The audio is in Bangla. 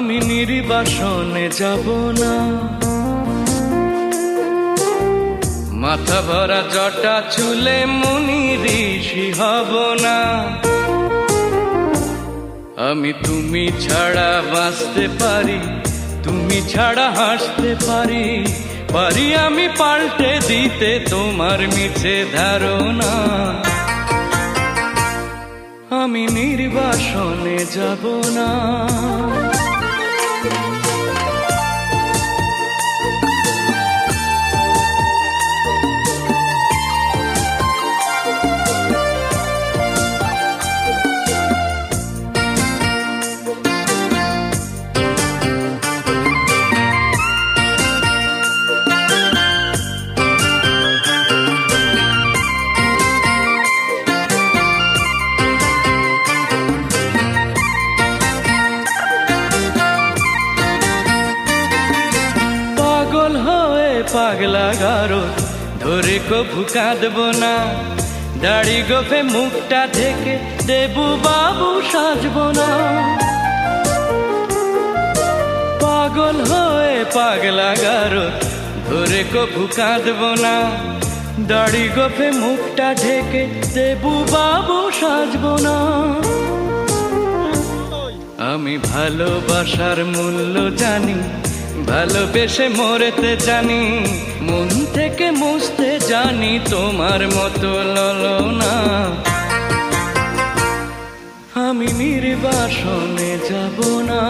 আমি নির্বাসনে যাব না। মাথা ভরা জটা চুলে মুনি ঋষি হব না। আমি তুমি ছাড়া বাঁচতে পারি, তুমি ছাড়া হাসতে পারি পারি আমি পাল্টে দিতে তোমার মিছে ধারণা। আমি নির্বাসনে যাব না। পাগল হয়ে পাগলা গারো ধরে কভু কাঁদব না। দাড়ি গোফে মুখটা ঢেকে দেবু বাবু সাজব না। পাগল হয়ে পাগলা গারো ধরে কভু কাঁদব না। দাড়ি গোফে মুখটা ঢেকে দেবু বাবু সাজব না। আমি ভালোবাসার মূল্য জানি। ভালোবেসে মরেতে জানি মন থেকে মুছতে জানি তোমার মতো ললনা। আমি নির্বাসনে যাব না।